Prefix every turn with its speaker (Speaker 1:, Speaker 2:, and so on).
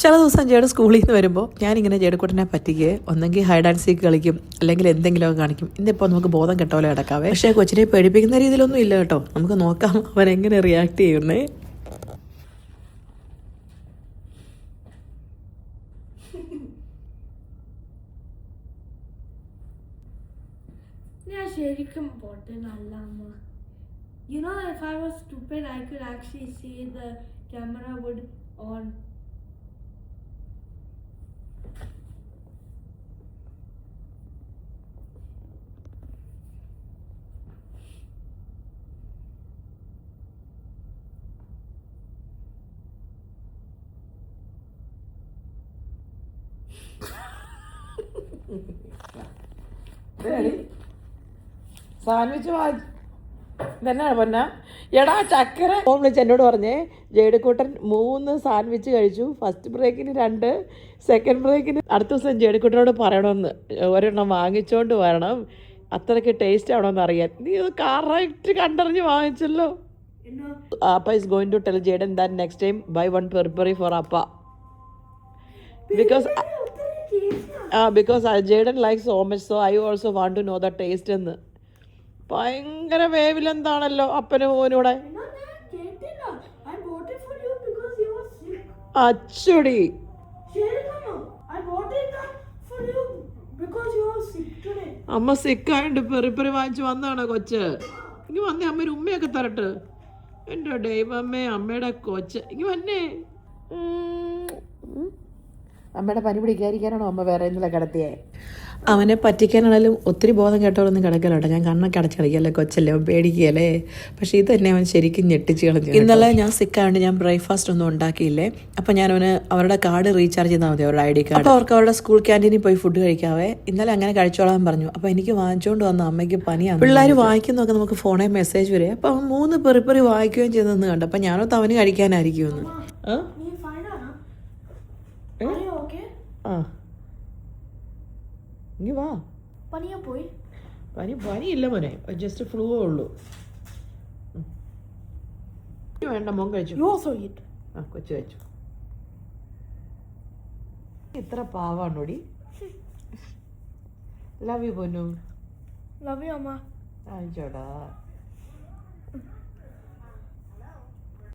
Speaker 1: ചില ദിവസം ജേട് സ്കൂളിൽ നിന്ന് വരുമ്പോൾ ഞാനിങ്ങനെ ജേഡക്കുട്ടനെ പറ്റിക്ക് ഒന്നെങ്കിൽ ഹൈഡ് ആൻഡ് കളിക്കും അല്ലെങ്കിൽ എന്തെങ്കിലുമൊക്കെ കാണിക്കും. ഇന്നിപ്പോൾ നമുക്ക് ബോധം കെട്ടോലെ കിടക്കാവേ. പക്ഷേ കൊച്ചിനെ പേടിപ്പിക്കുന്ന രീതിയിലൊന്നും ഇല്ല കേട്ടോ. നമുക്ക് നോക്കാം അവൻ എങ്ങനെ റിയാക്ട് ചെയ്യുന്നേ.
Speaker 2: ഞാൻ ശരിക്കും പൊട്ടനല്ല അമ്മ. You know, if I was stupid, I could actually see the camera would on.
Speaker 1: Sandwich വാങ്ങി തന്നെ പൊന്ന. എടാ ചക്കര. ഓം വിളിച്ച് എന്നോട് പറഞ്ഞേ ജേഡിക്കൂട്ടൻ മൂന്ന് സാൻഡ്വിച്ച് കഴിച്ചു. ഫസ്റ്റ് ബ്രേക്കിന് രണ്ട് സെക്കൻഡ് ബ്രേക്കിന് അടുത്ത ദിവസം ജേഡിക്കൂട്ടനോട് പറയണമെന്ന്. ഒരെണ്ണം വാങ്ങിച്ചോണ്ട് വരണം. അത്രയ്ക്ക് ടേസ്റ്റ് ആണോന്ന് അറിയാൻ. നീ അത് കറക്റ്റ് കണ്ടറിഞ്ഞ് വാങ്ങിച്ചല്ലോ. അപ്പ is going to tell Jaden that next time buy one പെർപ്പറി for അപ്പ. Because because അജയ്ഡൻ like so much so I also want to know the taste എന്ന്. ഭയങ്കര വേവിലെന്താണല്ലോ അപ്പനും മോനൂടെ. അച്ചുടി. അമ്മ സിക്കായിട്ട് പെറിപ്പെറി വാങ്ങിച്ച് വന്നതാണോ കൊച്ച്? ഇനി വന്നേ അമ്മ ഒരു ഉമ്മയൊക്കെ തരട്ട്. എന്റെ ദൈവമ്മേ അമ്മയുടെ കൊച്ച്. ഇനി വന്നേ. അമ്മയുടെ പനി പിടിക്കാതിരിക്കാനാണോ അമ്മ വേറെ ഇന്നലെ കിടത്തിയേ അവനെ പറ്റിക്കാനാണെങ്കിലും ഒത്തിരി ബോധം കേട്ടോളൊന്നും കിടക്കലോ ഞാൻ കണ്ണൊക്കെ അടച്ച് കളിക്കല്ലേ? കൊച്ചല്ലേ അവൻ പേടിക്കുകയല്ലേ? പക്ഷേ ഇത് തന്നെ അവൻ ശരിക്കും ഞെട്ടിച്ച് കളഞ്ഞു ഇന്നലെ ഞാൻ സിക്കായതുകൊണ്ട് ഞാൻ ബ്രേക്ക്ഫാസ്റ്റ് ഒന്നും ഉണ്ടാക്കിയില്ലേ? അപ്പം ഞാൻ അവന് അവരുടെ കാർഡ് റീചാർജ് ചെയ്താൽ മതി അവരുടെ ഐ ഡി കാർഡ് അപ്പോൾ അവർക്ക് അവരുടെ സ്കൂൾ ക്യാന്റീനിൽ പോയി ഫുഡ് കഴിക്കാവേ. ഇന്നലെ അങ്ങനെ കഴിച്ചോളാൻ പറഞ്ഞു. അപ്പോൾ എനിക്ക് വാങ്ങിച്ചുകൊണ്ട് വന്ന അമ്മയ്ക്ക് പനിയാണ് പിള്ളേർ വായിക്കുന്നതൊക്കെ നമുക്ക് ഫോണിൽ മെസ്സേജ് വരെ. അപ്പോൾ അവൻ മൂന്ന് പെറിപ്പെറി വായിക്കുകയും ചെയ്തെന്ന് കണ്ടു. അപ്പം ഞാനൊത്ത് അവന് കഴിക്കാനായിരിക്കുമെന്ന്. ആ. ഇനി വാ.
Speaker 2: പനിയാ പോയി?
Speaker 1: പനി പനിയില്ല മോനെ. ജസ്റ്റ് ഫ്ലൂ ഉള്ളൂ. വേണ്ട മോൻ കഴിച്ചു. ആ കൊച്ചു കഴിച്ചു. ഇത്ര പാവാണോടി? ലവ് യു പൊന്നു.
Speaker 2: ലവ് യു അമ്മ.
Speaker 1: അയച്ചോടാ